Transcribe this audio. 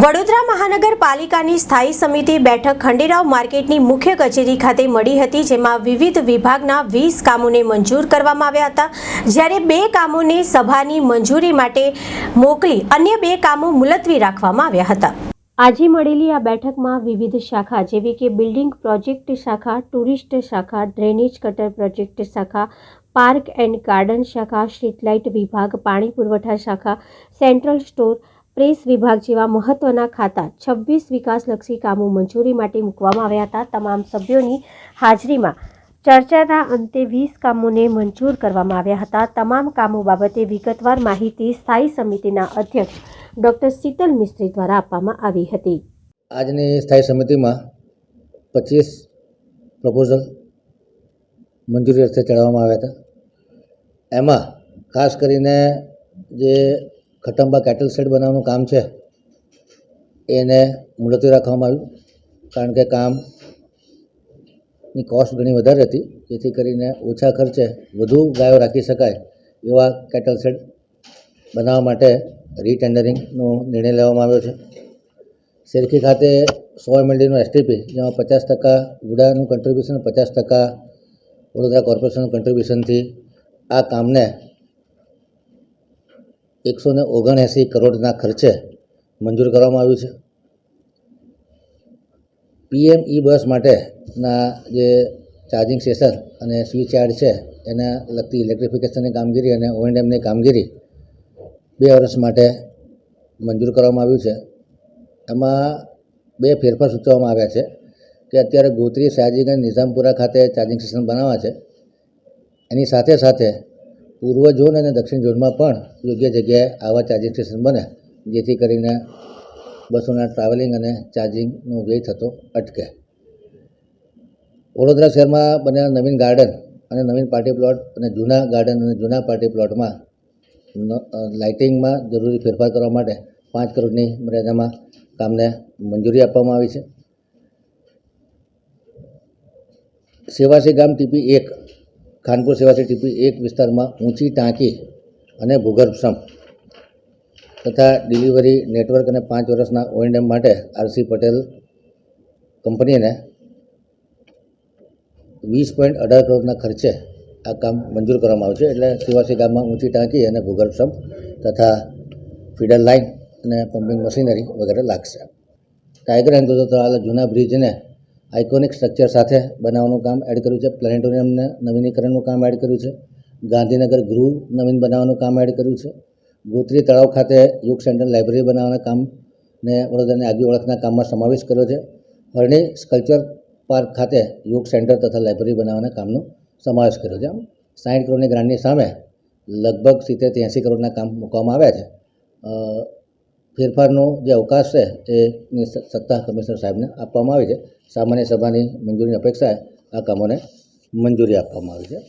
વડોદરા મહાનગરપાલિકાની સ્થાયી સમિતિ બેઠક ખંડેરાવ માર્કેટની મુખ્ય કચેરી ખાતે મળી હતી, જેમાં વિવિધ વિભાગના વીસ કામોને મંજૂર કરવામાં આવ્યા હતા. જ્યારે બે કામોને સભાની મંજૂરી માટે મોકલી અન્ય બે કામો મુલતવી રાખવામાં આવ્યા હતા. આજે મળેલી આ બેઠકમાં વિવિધ શાખા, જેવી કે બિલ્ડિંગ પ્રોજેક્ટ શાખા, ટુરિસ્ટ શાખા, ડ્રેનેજ કટર પ્રોજેક્ટ શાખા, પાર્ક એન્ડ ગાર્ડન શાખા સ્ટ્રીટલાઇટ વિભાગ, પાણી પુરવઠા શાખા, સેન્ટ્રલ સ્ટોર પ્રેસ વિભાગ જેવા મહત્વના ખાતા છવ્વીસ વિકાસલક્ષી કામો મંજૂરી માટે મૂકવામાં આવ્યા હતા. તમામ સભ્યોની હાજરીમાં ચર્ચાના અંતે વીસ કામોને મંજૂર કરવામાં આવ્યા હતા. તમામ કામો બાબતે વિગતવાર માહિતી સ્થાયી સમિતિના અધ્યક્ષ ડૉક્ટર શીતલ મિસ્ત્રી દ્વારા આપવામાં આવી હતી. આજની સ્થાયી સમિતિમાં પચીસ પ્રપોઝલ મંજૂરી અર્થે ચડાવવામાં આવ્યા હતા. એમાં ખાસ કરીને જે ખટંબા કેટલ શેડ બનાવવાનું કામ છે. એને મુલતવી રાખવામાં આવ્યું. કારણ કે કામની કોસ્ટ ઘણી વધારે હતી. જેથી કરીને ઓછા ખર્ચે વધુ ગાયો રાખી શકાય એવા કેટલ શેડ બનાવવા માટે રીટેન્ડરિંગનો નિર્ણય લેવામાં આવ્યો છે. શેરખી ખાતે સો એમએલડીનું એસટીપી જેમાં પચાસ ટકા વુડાનું કન્ટ્રીબ્યુશન પચાસ ટકા વડોદરા કોર્પોરેશનનું કન્ટ્રીબ્યુશનથી આ કામને એકસો ને ઓગણએંસી કરોડના ખર્ચે મંજૂર કરવામાં આવ્યું છે. પીએમ ઈ બસ માટેના જે ચાર્જિંગ સ્ટેશન અને સ્વિચ યાર્ડ છે, એને લગતી ઇલેક્ટ્રિફિકેશનની કામગીરી અને ઓએનએમની કામગીરી બે વર્ષ માટે મંજૂર કરવામાં આવ્યું છે. એમાં બે ફેરફાર સૂચવવામાં આવ્યા છે કે અત્યારે ગોત્રી સયાજીગંજ નિઝામપુરા ખાતે ચાર્જિંગ સ્ટેશન બનાવવા છે એની સાથે સાથે પૂર્વ ઝોન અને દક્ષિણ ઝોનમાં પણ યોગ્ય જગ્યાએ આવા ચાર્જિંગ સ્ટેશન બને, જેથી કરીને બસોના ટ્રાવેલિંગ અને ચાર્જિંગનો વ્યય થતો અટકે. વડોદરા શહેરમાં બનેલા નવીન ગાર્ડન અને નવીન પાર્ટી પ્લોટ અને જૂના ગાર્ડન અને જૂના પાર્ટી પ્લોટમાં લાઇટિંગમાં જરૂરી ફેરફાર કરવા માટે પાંચ કરોડની મર્યાદામાં કામને મંજૂરી આપવામાં આવી છે. સેવાસી ગામ ટીપી એક ખાનપુર સેવાસી ટીપી એક વિસ્તારમાં ઊંચી ટાંકી અને ભૂગર્ભ સંપ તથા ડિલિવરી નેટવર્ક અને પાંચ વર્ષના ઓએનએમ માટે આરસી પટેલ કંપનીને વીસ પોઈન્ટ અઢાર કરોડના ખર્ચે આ કામ મંજૂર કરવામાં આવ્યું છે. એટલે સેવાસી ગામમાં ઊંચી ટાંકી અને ભૂગર્ભ સંપ તથા ફીડર લાઇન અને પમ્પિંગ મશીનરી વગેરે લાગશે. ટાઈગર એન્ક્લોઝર જૂના બ્રિજને આઇકોનિક સ્ટ્રક્ચર સાથે બનાવવાનું કામ એડ કર્યું છે. પ્લેનેટોરિયમને નવીનીકરણનું કામ એડ કર્યું છે. ગાંધીનગર ગૃહ નવીન બનાવવાનું કામ એડ કર્યું છે. ગોત્રી તળાવ ખાતે યુગ સેન્ટર લાઇબ્રેરી બનાવવાના કામને વડોદરાની આગવી ઓળખના કામમાં સમાવેશ કર્યો છે. હરણી સ્કલ્ચર પાર્ક ખાતે યોગ સેન્ટર તથા લાઇબ્રેરી બનાવવાના કામનો સમાવેશ કર્યો છે. આમ સાઠ કરોડની ગ્રાન્ટની સામે લગભગ સિત્તેર ત્યાંસી કરોડના કામ મૂકવામાં આવ્યા છે. ફેરફારનો જે અવકાશ છે સ- સત્તા કમિશનર સાહેબને આપવામાં આવી છે. સામાન્ય સભાની મંજૂરીની અપેક્ષાએ આ કામોને મંજૂરી આપવામાં આવી છે.